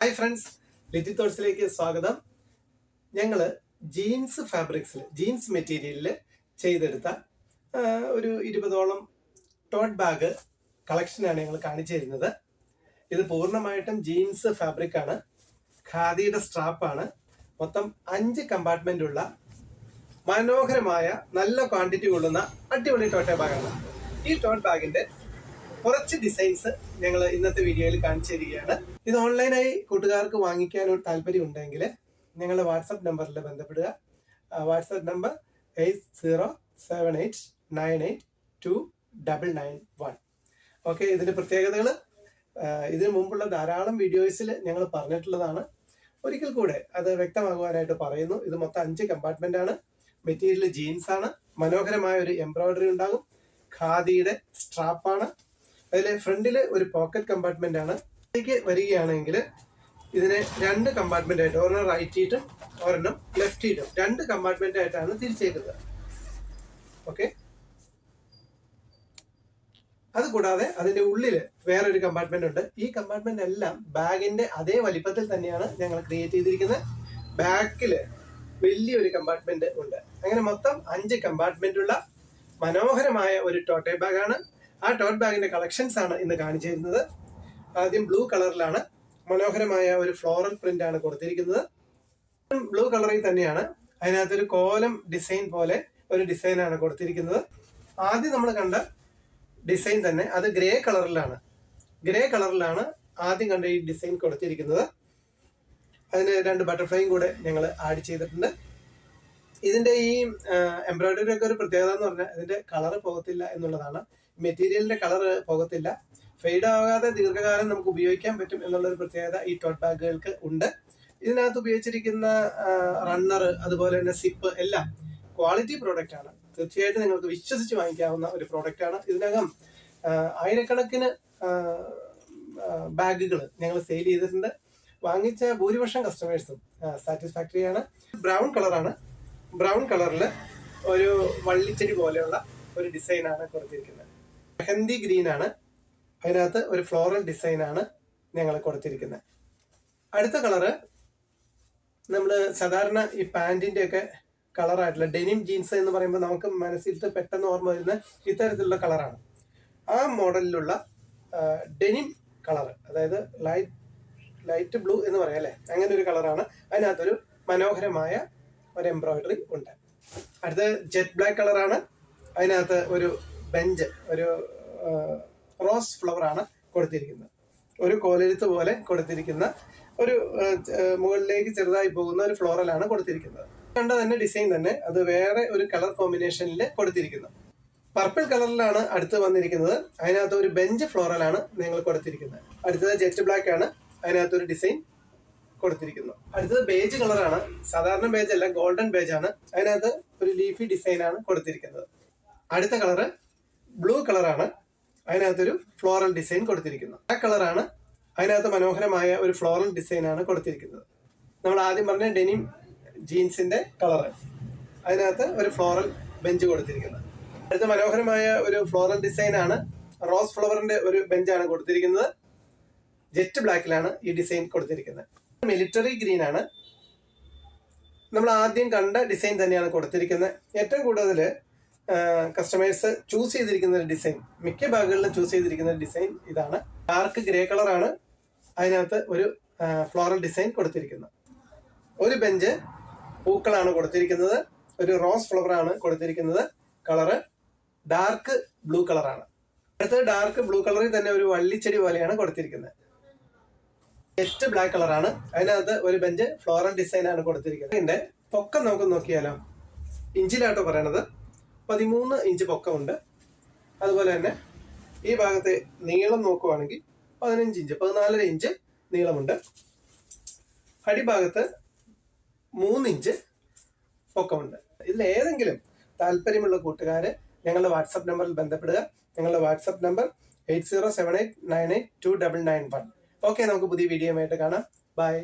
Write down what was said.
Hi friends little തോട്ട്സിലേക്ക് സ്വാഗതം. ഞങ്ങൾ jeans ഫാബ്രിക്സിൽ jeans മെറ്റീരിയലിൽ ചെയ്തെടുത്ത ഒരു ഇരുപതോളം ടോട്ട് ബാഗ് കളക്ഷനാണ് ഞങ്ങൾ കാണിച്ചു തരുന്നത്. ഇത് പൂർണമായിട്ടും ജീൻസ് ഫാബ്രിക് ആണ്. ഖാദിയുടെ സ്ട്രാപ്പാണ് മൊത്തം അഞ്ച് കമ്പാർട്ട്മെന്റ് ഉള്ള മനോഹരമായ നല്ല ക്വാണ്ടിറ്റി കൊള്ളുന്ന അടിപൊളി ടോട്ടെ ബാഗാണ് ഈ ടോട്ട് ബാഗിന്റെ കുറച്ച് ഡിസൈൻസ് ഞങ്ങൾ ഇന്നത്തെ വീഡിയോയിൽ കാണിച്ചു തരികയാണ്. ഇത് ഓൺലൈനായി കൂട്ടുകാർക്ക് വാങ്ങിക്കാൻ ഒരു താല്പര്യം ഉണ്ടെങ്കിൽ ഞങ്ങളുടെ വാട്സപ്പ് നമ്പറിൽ ബന്ധപ്പെടുക. WhatsApp number eight zero seven eight nine eight two double nine one. Okay ഇതിന്റെ പ്രത്യേകതകൾ ഇതിനു മുമ്പുള്ള ധാരാളം വീഡിയോസിൽ ഞങ്ങൾ പറഞ്ഞിട്ടുള്ളതാണ്. ഒരിക്കൽ കൂടെ അത് വ്യക്തമാകുവാനായിട്ട് പറയുന്നു. ഇത് മൊത്തം അഞ്ച് കമ്പാർട്ട്മെന്റ് ആണ്. മെറ്റീരിയൽ ജീൻസ് ആണ് മനോഹരമായ ഒരു എംബ്രോയിഡറി ഉണ്ടാകും. ഖാദിയുടെ സ്ട്രാപ്പാണ് അതിൽ ഫ്രണ്ടിൽ ഒരു പോക്കറ്റ് കമ്പാർട്ട്മെന്റ് ആണ്. ഇതിലേക്ക് വരികയാണെങ്കിൽ ഇതിനെ രണ്ട് കമ്പാർട്ട്മെന്റ് ആയിട്ട് ഒരെണ്ണം റൈറ്റ് സീറ്റും ഒരെണ്ണം ലെഫ്റ്റ് സീറ്റും രണ്ട് കമ്പാർട്ട്മെന്റ് ആയിട്ടാണ് തിരിച്ചേക്കുന്നത്. ഓക്കെ അതുകൂടാതെ അതിന്റെ ഉള്ളിൽ വേറൊരു കമ്പാർട്ട്മെന്റ് ഉണ്ട്. ഈ കമ്പാർട്ട്മെന്റ് എല്ലാം ബാഗിന്റെ അതേ വലിപ്പത്തിൽ തന്നെയാണ് ഞങ്ങൾ ക്രിയേറ്റ് ചെയ്തിരിക്കുന്നത്. ബാക്കിൽ വലിയൊരു കമ്പാർട്ട്മെന്റ് ഉണ്ട്. അങ്ങനെ മൊത്തം അഞ്ച് കമ്പാർട്ട്മെന്റ് ഉള്ള മനോഹരമായ ഒരു ടോട്ടെ ബാഗാണ് ആ ടോട്ട് ബാഗിന്റെ കളക്ഷൻസ് ആണ് ഇന്ന് കാണിച്ചിരുന്നത് ആദ്യം ബ്ലൂ കളറിലാണ് മനോഹരമായ ഒരു ഫ്ലോറൽ പ്രിന്റ് ആണ് കൊടുത്തിരിക്കുന്നത്. ബ്ലൂ കളറിൽ തന്നെയാണ് അതിനകത്തൊരു കോലം ഡിസൈൻ പോലെ ഒരു ഡിസൈൻ ആണ് കൊടുത്തിരിക്കുന്നത്. ആദ്യം നമ്മൾ കണ്ട ഡിസൈൻ തന്നെ അത് ഗ്രേ കളറിലാണ് ഗ്രേ കളറിലാണ് ആദ്യം കണ്ട ഈ ഡിസൈൻ കൊടുത്തിരിക്കുന്നത്. അതിന് രണ്ട് ബട്ടർഫ്ലൈയും കൂടെ ഞങ്ങൾ ആഡ് ചെയ്തിട്ടുണ്ട്. ഇതിന്റെ ഈ എംബ്രോയിഡറി ഒക്കെ ഒരു പ്രത്യേകത എന്ന് പറഞ്ഞാൽ ഇതിന്റെ കളർ പോകത്തില്ല എന്നുള്ളതാണ്. മെറ്റീരിയലിന്റെ കളർ പോകത്തില്ല. ഫെയ്ഡ് ആകാതെ ദീർഘകാലം നമുക്ക് ഉപയോഗിക്കാൻ പറ്റും എന്നുള്ള ഒരു പ്രത്യേകത ഈ ടോട്ട് ബാഗുകൾക്ക് ഉണ്ട്. ഇതിനകത്ത് ഉപയോഗിച്ചിരിക്കുന്ന റണ്ണർ അതുപോലെ തന്നെ സിപ്പ് എല്ലാം ക്വാളിറ്റി പ്രോഡക്റ്റ് ആണ്. തീർച്ചയായിട്ടും നിങ്ങൾക്ക് വിശ്വസിച്ച് വാങ്ങിക്കാവുന്ന ഒരു പ്രോഡക്റ്റ് ആണ്. ഇതിനകം ആയിരക്കണക്കിന് ബാഗുകൾ ഞങ്ങൾ സെയിൽ ചെയ്തിട്ടുണ്ട്. വാങ്ങിച്ച ഭൂരിപക്ഷം കസ്റ്റമേഴ്സും സാറ്റിസ്ഫാക്ടറി ആണ്. ബ്രൗൺ കളറാണ് ബ്രൗൺ കളറിൽ ഒരു വള്ളിച്ചെടി പോലെയുള്ള ഒരു ഡിസൈനാണ് കൊടുത്തിരിക്കുന്നത്. മെഹന്തി ഗ്രീൻ ആണ്. അതിനകത്ത് ഒരു ഫ്ലോറൽ ഡിസൈൻ ആണ് ഞങ്ങൾ കൊടുത്തിരിക്കുന്നത്. അടുത്ത കളറ് നമ്മൾ സാധാരണ ഈ പാന്റിന്റെ ഒക്കെ കളറായിട്ടുള്ള ഡെനിം ജീൻസ് എന്ന് പറയുമ്പോൾ നമുക്ക് മനസ്സിലത്തെ പെട്ടെന്ന് ഓർമ്മ വരുന്ന ഇത്തരത്തിലുള്ള കളറാണ് ആ മോഡലിലുള്ള ഡെനിം കളർ അതായത് ലൈറ്റ് ലൈറ്റ് ബ്ലൂ എന്ന് പറയാം അല്ലേ? അങ്ങനെ ഒരു കളറാണ് അതിനകത്തൊരു മനോഹരമായ ഒരു എംബ്രോയിഡറി ഉണ്ട്. അടുത്ത ജെറ്റ് ബ്ലാക്ക് കളറാണ് അതിനകത്ത് ഒരു ബെഞ്ച് ഒരു റോസ് ഫ്ലവർ ആണ് കൊടുത്തിരിക്കുന്നത്. ഒരു കോലെഴുത്ത് പോലെ കൊടുത്തിരിക്കുന്ന ഒരു മുകളിലേക്ക് ചെറുതായി പോകുന്ന ഒരു ഫ്ലോറലാണ് കൊടുത്തിരിക്കുന്നത്. കണ്ട തന്നെ ഡിസൈൻ തന്നെ അത് വേറെ ഒരു കളർ കോമ്പിനേഷനിൽ കൊടുത്തിരിക്കുന്നു. പർപ്പിൾ കളറിലാണ് അടുത്ത് വന്നിരിക്കുന്നത്. അതിനകത്ത് ഒരു ബെഞ്ച് ഫ്ലോറലാണ് നിങ്ങൾ കൊടുത്തിരിക്കുന്നത്. അടുത്തത് ജെറ്റ് ബ്ലാക്ക് ആണ്. അതിനകത്ത് ഒരു ഡിസൈൻ കൊടുത്തിരിക്കുന്നു. അടുത്തത് ബേജ് കളറാണ് സാധാരണ ബേജ് അല്ല ഗോൾഡൻ ബേജ് ആണ്. അതിനകത്ത് ഒരു ലീഫി ഡിസൈൻ ആണ് കൊടുത്തിരിക്കുന്നത്. അടുത്ത കളറ് ബ്ലൂ കളറാണ് അതിനകത്തൊരു ഫ്ലോറൽ ഡിസൈൻ കൊടുത്തിരിക്കുന്നത്. ആ കളറാണ് അതിനകത്ത് മനോഹരമായ ഒരു ഫ്ലോറൽ ഡിസൈൻ ആണ് കൊടുത്തിരിക്കുന്നത്. നമ്മൾ ആദ്യം പറഞ്ഞ ഡെനിം ജീൻസിന്റെ കളർ അതിനകത്ത് ഒരു ഫ്ലോറൽ ബെഞ്ച് കൊടുത്തിരിക്കുന്നത്. അടുത്ത മനോഹരമായ ഒരു ഫ്ലോറൽ ഡിസൈൻ ആണ് റോസ് ഫ്ലവറിന്റെ ഒരു ബെഞ്ചാണ് കൊടുത്തിരിക്കുന്നത്. ജെറ്റ് ബ്ലാക്കിലാണ് ഈ ഡിസൈൻ കൊടുത്തിരിക്കുന്നത്. മിലിറ്ററി ഗ്രീൻ ആണ്. നമ്മൾ ആദ്യം കണ്ട ഡിസൈൻ തന്നെയാണ് കൊടുത്തിരിക്കുന്നത്. ഏറ്റവും കൂടുതൽ കസ്റ്റമേഴ്സ് ചൂസ് ചെയ്തിരിക്കുന്ന ഒരു ഡിസൈൻ മിക്ക ബാഗുകളിലും ചൂസ് ചെയ്തിരിക്കുന്ന ഡിസൈൻ ഇതാണ്. ഡാർക്ക് ഗ്രേ കളറാണ് അതിനകത്ത് ഒരു ഫ്ലോറൽ ഡിസൈൻ കൊടുത്തിരിക്കുന്നത്. ഒരു ബെഞ്ച് പൂക്കളാണ് കൊടുത്തിരിക്കുന്നത്. ഒരു റോസ് ഫ്ലവർ ആണ് കൊടുത്തിരിക്കുന്നത്. കളറ് ഡാർക്ക് ബ്ലൂ കളറാണ് അടുത്തത് ഡാർക്ക് ബ്ലൂ കളറിൽ തന്നെ ഒരു വള്ളിച്ചെടി പോലെയാണ് കൊടുത്തിരിക്കുന്നത്. ജസ്റ്റ് ബ്ലാക്ക് കളറാണ് അതിനകത്ത് ഒരു ബെഞ്ച് ഫ്ലോറൽ ഡിസൈൻ ആണ് കൊടുത്തിരിക്കുന്നത്. ഇതിന്റെ പൊക്കം നമുക്ക് നോക്കിയാലോ. ഇഞ്ചിലാട്ടോ പറയണത്. പതിമൂന്ന് ഇഞ്ച് പൊക്കമുണ്ട്. അതുപോലെ തന്നെ ഈ ഭാഗത്തെ നീളം നോക്കുവാണെങ്കിൽ പതിനഞ്ച് ഇഞ്ച് പതിനാലര ഇഞ്ച് നീളമുണ്ട്. അടിഭാഗത്ത് മൂന്ന് ഇഞ്ച് പൊക്കമുണ്ട്. ഇതിൽ ഏതെങ്കിലും താല്പര്യമുള്ള കൂട്ടുകാര് ഞങ്ങളുടെ വാട്സപ്പ് നമ്പറിൽ ബന്ധപ്പെടുക. ഞങ്ങളുടെ WhatsApp number eight zero seven eight nine eight two double nine one. Okay നമുക്ക് പുതിയ വീഡിയോ ആയിട്ട് കാണാം. ബൈ.